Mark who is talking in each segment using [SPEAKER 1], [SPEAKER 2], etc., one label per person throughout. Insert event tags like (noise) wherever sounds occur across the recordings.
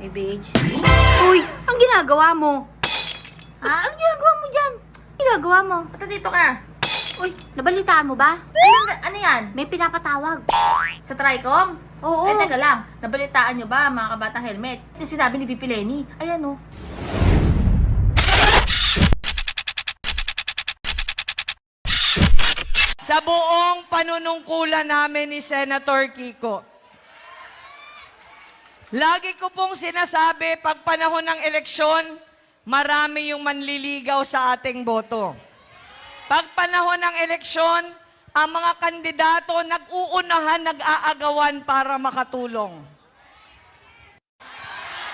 [SPEAKER 1] May BH. Uy! Ang ginagawa mo?
[SPEAKER 2] Ha?
[SPEAKER 1] Ano ginagawa mo dyan? Ginagawa mo?
[SPEAKER 2] Ba't dito ka?
[SPEAKER 1] Uy, nabalitaan mo ba?
[SPEAKER 2] Ano, ano yan?
[SPEAKER 1] May pinapatawag.
[SPEAKER 2] Sa Tricom?
[SPEAKER 1] Oo.
[SPEAKER 2] Eh, teka lang. Nabalitaan nyo ba, mga kabatang helmet? Yung sinabi ni Pipi Lenny. Ayan, oh.
[SPEAKER 3] sa buong panunungkulan namin ni Senator Kiko. Lagi ko pong sinasabi, pag panahon ng eleksyon, marami yung manliligaw sa ating boto. Pag panahon ng eleksyon, ang mga kandidato nag-uunahan, nag-aagawan para makatulong.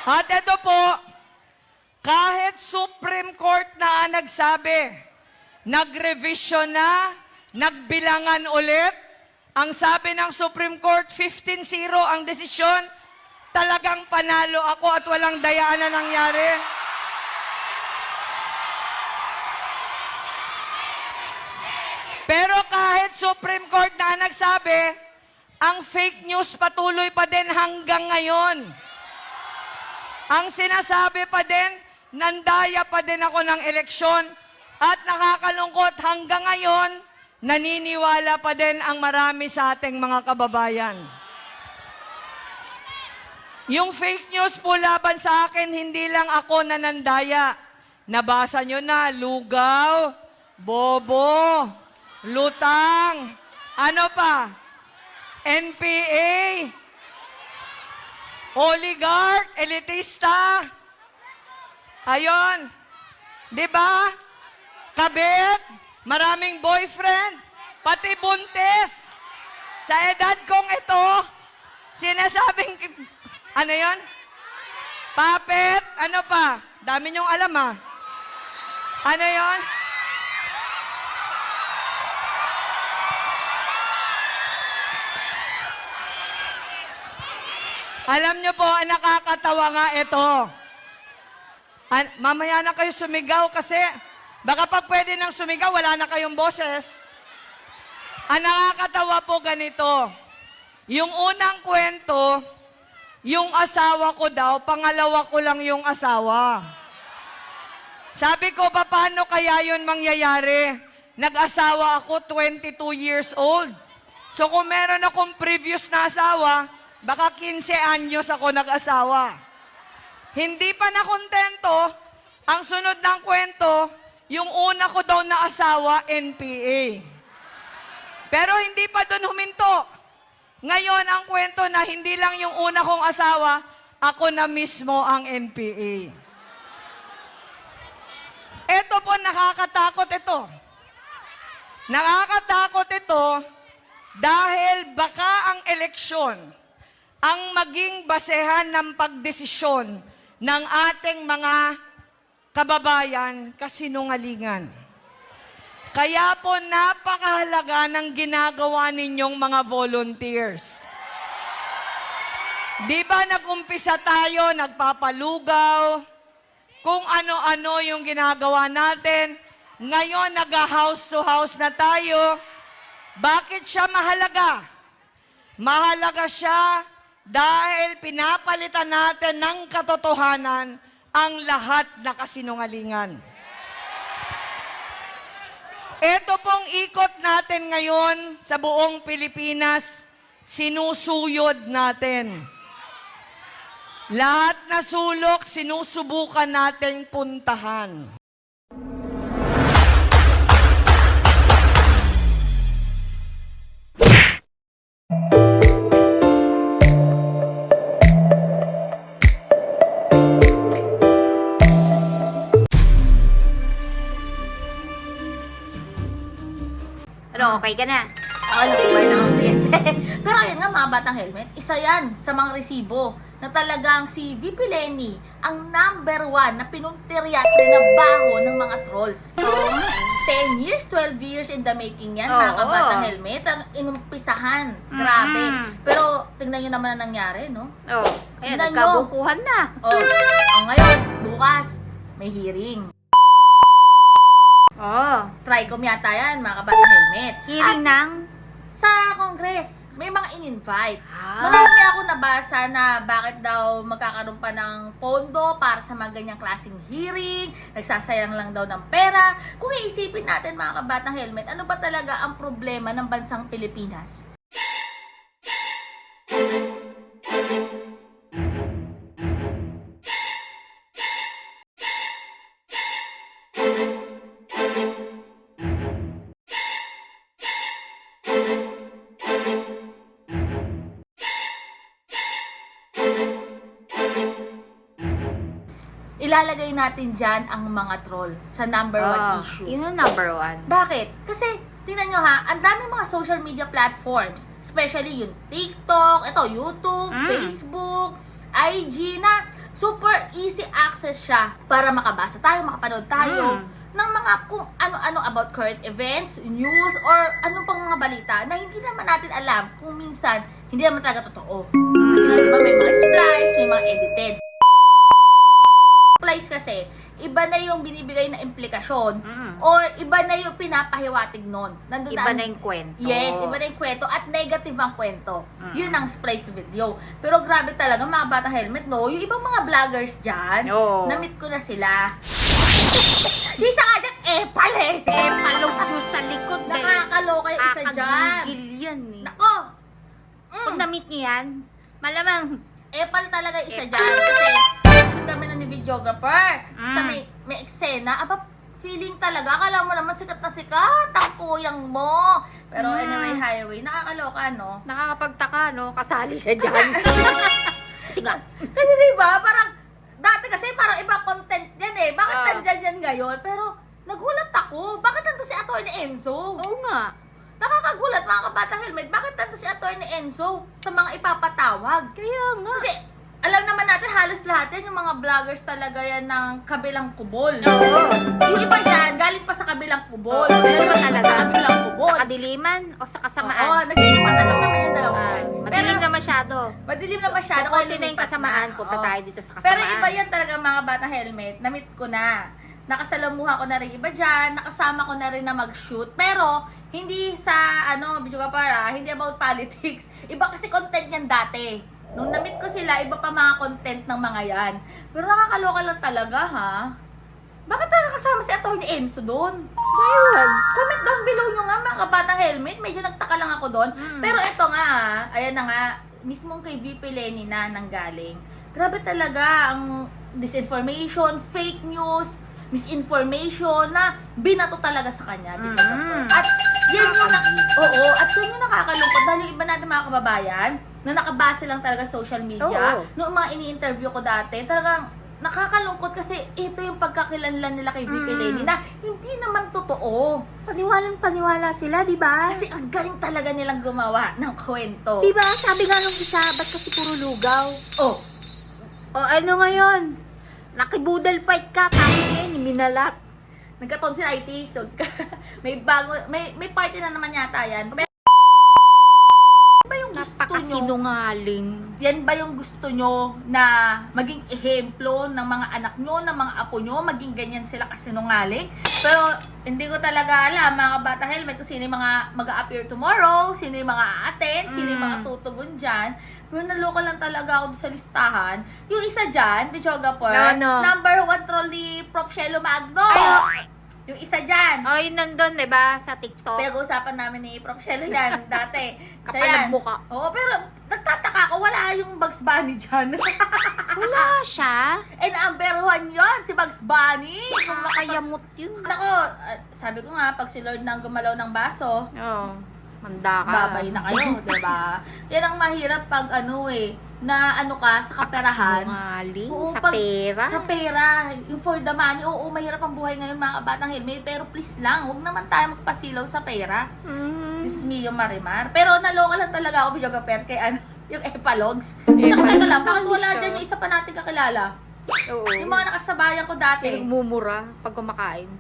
[SPEAKER 3] At ito po, kahit Supreme Court na nagsabi, nag-revision na, nagbilangan ulit, ang sabi ng Supreme Court, 15-0 ang desisyon, talagang panalo ako at walang dayaan na nangyari. Pero kahit Supreme Court na nagsabi, ang fake news patuloy pa din hanggang ngayon. Ang sinasabi pa din, nandaya pa din ako ng eleksyon at nakakalungkot hanggang ngayon, naniniwala pa din ang marami sa ating mga kababayan. Yung fake news po laban sa akin, hindi lang ako nanandaya. Nabasa nyo na, lugaw, bobo, lutang, ano pa? NPA, oligarch, elitista. Ayon. 'Di ba? Kabit, maraming boyfriend, pati buntis. Sa edad kong ito, sinasabing, ano yon? Papet, ano pa? Dami niyong alam ah. Ano yon? Alam niyo po, ang nakakatawa nga ito. An- mamaya na kayo sumigaw kasi baka pag pwede nang sumigaw, wala na kayong boses. Ang nakakatawa po ganito. Yung unang kwento, yung asawa ko daw, pangalawa ko lang yung asawa. Sabi ko, paano kaya yun mangyayari? Nag-asawa ako 22 years old. So kung meron akong previous na asawa, baka 15 anyos ako nag-asawa. Hindi pa nakontento, ang sunod ng kwento, yung una ko daw na asawa, NPA. Pero hindi pa doon huminto. Ngayon, ang kwento na hindi lang yung una kong asawa, ako na mismo ang NPA. Ito po, nakakatakot ito. Nakakatakot ito dahil baka ang eleksyon ang maging basehan ng pagdesisyon ng ating mga kababayan kasinungalingan. Kaya po napakahalaga ng ginagawa ninyong mga volunteers. Di ba nag-umpisa tayo, nagpapalugaw, kung ano-ano yung ginagawa natin. Ngayon, nag-house to house na tayo. Bakit siya mahalaga? Mahalaga siya dahil pinapalitan natin ng katotohanan ang lahat na kasinungalingan. Ito pong ikot natin ngayon sa buong Pilipinas, sinusuyod natin. Lahat na sulok, sinusubukan nating puntahan.
[SPEAKER 1] Okay ka na?
[SPEAKER 2] Ano ba na (laughs) Pero ayun nga mga batang helmet, isa yan sa mga resibo na talagang si VP Lenny ang number one na pinuntiryatre na baho ng mga trolls.
[SPEAKER 1] Oo nga.
[SPEAKER 2] 10 years, 12 years in the making yan,
[SPEAKER 1] Oo.
[SPEAKER 2] mga kabatang helmet. Ang inumpisahan. Grabe.
[SPEAKER 1] Mm.
[SPEAKER 2] Pero tingnan nyo naman ang nangyari, no?
[SPEAKER 1] Oh, ayan, nagkabukuhan na.
[SPEAKER 2] Oh, oh, ngayon, bukas, may hearing.
[SPEAKER 1] Oh,
[SPEAKER 2] Tricom yata yan, mga kabatang helmet.
[SPEAKER 1] hearing ng...
[SPEAKER 2] At sa Congress. may mga in-invite.
[SPEAKER 1] Ah.
[SPEAKER 2] Marami ako nabasa na bakit daw magkakaroon pa ng pondo para sa mga ganyang klaseng hearing, nagsasayang lang daw ng pera. Kung iisipin natin mga kabatang helmet, ano ba talaga ang problema ng bansang Pilipinas? Ilalagay natin dyan ang mga troll sa number one
[SPEAKER 1] Ah,
[SPEAKER 2] issue.
[SPEAKER 1] Yun ang number one.
[SPEAKER 2] Bakit? Kasi, tingnan nyo ha, ang daming mga social media platforms, especially yung TikTok, ito, YouTube,
[SPEAKER 1] Mm.
[SPEAKER 2] Facebook, IG, na super easy access siya para makabasa tayo, makapanood tayo
[SPEAKER 1] Mm.
[SPEAKER 2] ng mga kung ano-ano about current events, news, or anong pang mga balita na hindi naman natin alam kung minsan hindi naman talaga totoo. Kasi nga, di ba, may mga splice, may mga edited. Splice kasi, iba na yung binibigay na implikasyon
[SPEAKER 1] Mm.
[SPEAKER 2] or iba na yung pinapahiwatig nun. Nandun
[SPEAKER 1] Iba
[SPEAKER 2] ang-
[SPEAKER 1] na yung kwento.
[SPEAKER 2] Yes, iba na yung kwento at negative ang kwento.
[SPEAKER 1] Mm.
[SPEAKER 2] Yun ang splice video. Pero grabe talaga mga bata helmet, no? Yung ibang mga vloggers dyan,
[SPEAKER 1] Oo.
[SPEAKER 2] na-meet ko na sila. (laughs) yung isa nga dyan, epal eh.
[SPEAKER 1] Eh, palog doon sa likod eh.
[SPEAKER 2] Nakakaloka yung isa dyan.
[SPEAKER 1] Kakagigil yan eh.
[SPEAKER 2] Nako!
[SPEAKER 1] Kung
[SPEAKER 2] Mm.
[SPEAKER 1] na-meet niyo yan, malamang
[SPEAKER 2] Epal talaga yung isa
[SPEAKER 1] Epal.
[SPEAKER 2] dyan. Kasi, videographer. Sa
[SPEAKER 1] Mm.
[SPEAKER 2] may, may eksena, aba, feeling talaga, akala mo naman sikat na sikat, ang kuyang mo. Pero
[SPEAKER 1] Mm.
[SPEAKER 2] anyway, highway, nakakaloka, no?
[SPEAKER 1] nakakapagtaka, no? Kasali siya dyan. (laughs) Tiga.
[SPEAKER 2] Kasi diba, parang, dati kasi parang ibang content yan eh. Bakit
[SPEAKER 1] Ah.
[SPEAKER 2] nandyan yan ngayon? Pero, nagulat ako. Bakit nandun si Atty. Enzo?
[SPEAKER 1] Oo nga.
[SPEAKER 2] Nakakagulat mga kabata helmet. Bakit nandun si Atty. Enzo sa mga ipapatawag?
[SPEAKER 1] Kaya nga.
[SPEAKER 2] Kasi, alam naman natin, halos lahat yan, yung mga vloggers talaga yan ng kabilang kubol.
[SPEAKER 1] Oo.
[SPEAKER 2] Yung iba dyan, galing pa sa kabilang kubol.
[SPEAKER 1] Oo,
[SPEAKER 2] Pero
[SPEAKER 1] meron talaga.
[SPEAKER 2] Sa kabilang kubol.
[SPEAKER 1] Sa kadiliman o sa
[SPEAKER 2] Oo,
[SPEAKER 1] kasamaan?
[SPEAKER 2] naglilipatan lang naman yung dalawa.
[SPEAKER 1] Ah, madilim na masyado.
[SPEAKER 2] Madilim na masyado.
[SPEAKER 1] So,
[SPEAKER 2] kaya
[SPEAKER 1] konti na yung
[SPEAKER 2] lumipat
[SPEAKER 1] kasamaan.
[SPEAKER 2] na.
[SPEAKER 1] Punta
[SPEAKER 2] Oo.
[SPEAKER 1] tayo dito sa kasamaan.
[SPEAKER 2] Pero iba yan talaga mga bata helmet. Namit ko na. Nakasalamuha ko na rin iba dyan. Nakasama ko na rin na mag-shoot. Pero, hindi sa, ano, video ka para, hindi about politics. Iba kasi content yan dati. Nung namit ko sila, iba pa mga content ng mga yan. Pero nakakaloka lang talaga, ha? Bakit talaga kasama si Atty. Enzo doon?
[SPEAKER 1] Ayun.
[SPEAKER 2] Comment down below nyo nga mga kabatang helmet. Medyo nagtaka lang ako doon.
[SPEAKER 1] Mm.
[SPEAKER 2] Pero ito nga, ah, ayan na nga, mismong kay VP Lenny na nanggaling. Grabe talaga ang disinformation, fake news, misinformation na binato talaga sa kanya.
[SPEAKER 1] Mm.
[SPEAKER 2] Dr. At yan yung, na, oo, at yun yung nakakalungkot dahil yung iba natin mga kababayan na nakabase lang talaga social media.
[SPEAKER 1] Oo.
[SPEAKER 2] Noong mga ini-interview ko dati, talagang nakakalungkot kasi ito yung pagkakilanlan nila kay VP
[SPEAKER 1] Mm.
[SPEAKER 2] Lenny na hindi naman totoo.
[SPEAKER 1] Paniwalang paniwala sila, di ba?
[SPEAKER 2] Kasi ang galing talaga nilang gumawa ng kwento.
[SPEAKER 1] Di ba? Sabi nga nung isa, ba't kasi puro lugaw?
[SPEAKER 2] Oh,
[SPEAKER 1] O ano ngayon? Nakibudal fight ka, kami ngayon, minalat.
[SPEAKER 2] Nagka-tonsillitis. (laughs) huwag ka- may bago, may may party na naman yata yan. Pero, gusto nyo?
[SPEAKER 1] Napakasinungaling.
[SPEAKER 2] Yan ba yung gusto nyo na maging ehemplo ng mga anak nyo, ng mga apo nyo, maging ganyan sila kasinungaling? Pero hindi ko talaga alam mga bata helmet kung sino yung mga mag-appear tomorrow, sino yung mga a-attend, sino yung mga
[SPEAKER 1] Mm.
[SPEAKER 2] tutugon dyan. Pero naloka lang talaga ako sa listahan. Yung isa dyan, Bichogapur,
[SPEAKER 1] Ano?
[SPEAKER 2] number one troll ni Prof. Shelo Magno.
[SPEAKER 1] Ay, oh,
[SPEAKER 2] Yung isa dyan.
[SPEAKER 1] oh, yun nandun, di ba? Sa TikTok.
[SPEAKER 2] Pinag-uusapan namin ni Prof. Shelo yan (laughs) dati. Siya
[SPEAKER 1] Kapal
[SPEAKER 2] yan.
[SPEAKER 1] ng mukha.
[SPEAKER 2] Oo, pero nagtataka ako, wala yung Bugs Bunny dyan. (laughs)
[SPEAKER 1] Wala siya.
[SPEAKER 2] And number one yon si Bugs Bunny.
[SPEAKER 1] Kumakayamot yun.
[SPEAKER 2] Ako, ah, sabi ko nga, pag si Lord nang gumalaw ng baso,
[SPEAKER 1] Oo. Manda ka.
[SPEAKER 2] babay na kayo, di ba? Yan ang mahirap pag ano eh, na ano ka sa kaperahan.
[SPEAKER 1] Sinungaling
[SPEAKER 2] Oo,
[SPEAKER 1] sa
[SPEAKER 2] pag-
[SPEAKER 1] pera.
[SPEAKER 2] Sa pera, yung for the money, oo, mahirap ang buhay ngayon mga kabatang helmet, pero please lang, huwag naman tayo magpasilaw sa pera.
[SPEAKER 1] Mm.
[SPEAKER 2] This is me, yung Marimar. Pero naloka lang talaga ako, Bijoga Per, kay ano, (laughs) yung Epalogs. Tsaka teka lang, bakit wala dyan yung isa pa natin kakilala?
[SPEAKER 1] Oo.
[SPEAKER 2] Yung mga nakasabayan ko dati.
[SPEAKER 1] Yung mumura pag kumakain.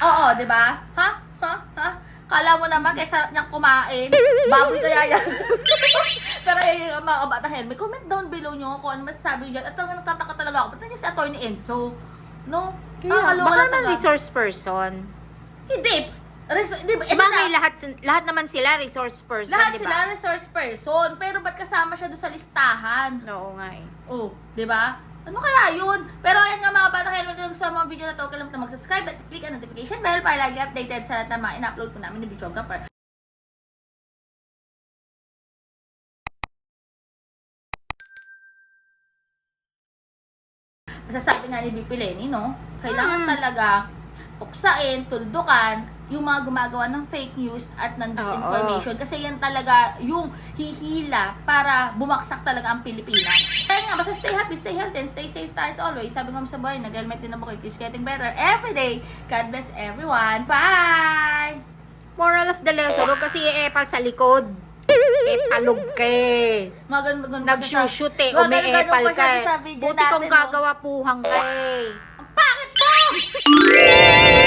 [SPEAKER 2] Oo, di ba? Ha? Ha? Ha? Kala mo naman, kaysa niyang kumain, baboy kaya yan. (laughs) Pero eh, yung mga kabata helmet, comment down below nyo kung ano masasabi nyo dyan. At talagang nagtataka talaga ako, ba't nandiyan si Atty. Enzo? No?
[SPEAKER 1] Kaya,
[SPEAKER 2] Nakakaloka
[SPEAKER 1] baka
[SPEAKER 2] lang
[SPEAKER 1] na
[SPEAKER 2] talaga.
[SPEAKER 1] resource person.
[SPEAKER 2] Hindi. res- di ba,
[SPEAKER 1] Sabagay,
[SPEAKER 2] na,
[SPEAKER 1] lahat, lahat naman sila resource person,
[SPEAKER 2] lahat
[SPEAKER 1] di
[SPEAKER 2] sila
[SPEAKER 1] ba?
[SPEAKER 2] resource person, pero ba't kasama siya doon sa listahan?
[SPEAKER 1] Oo nga eh.
[SPEAKER 2] Oh, di ba? Ano kaya yun? Pero ayan nga mga bata, kaya naman sa mga video na to, kailangan na mag-subscribe at click ang notification bell para lagi updated sa lahat ng mga in-upload po namin ni Videographer. Masasabi nga ni BP Lenny, no? Kailangan
[SPEAKER 1] Hmm.
[SPEAKER 2] talaga puksain, tuldukan, yung mga gumagawa ng fake news at ng disinformation. Kasi yan talaga yung hihila para bumaksak talaga ang Pilipinas. Kaya nga, basta stay happy, stay healthy, and stay safe tayo as always. Sabi nga sa buhay, nag-helmet din ako, it keeps getting better every day. God bless everyone. Bye!
[SPEAKER 1] Moral of the lesson, huwag kasi i-epal sa likod. Epalog ka eh.
[SPEAKER 2] Mga ganun,
[SPEAKER 1] Nagsushoot eh, umi-epal
[SPEAKER 2] pa
[SPEAKER 1] ka eh. Buti
[SPEAKER 2] no?
[SPEAKER 1] gagawa puhang ka eh.
[SPEAKER 2] Ang pangit mo!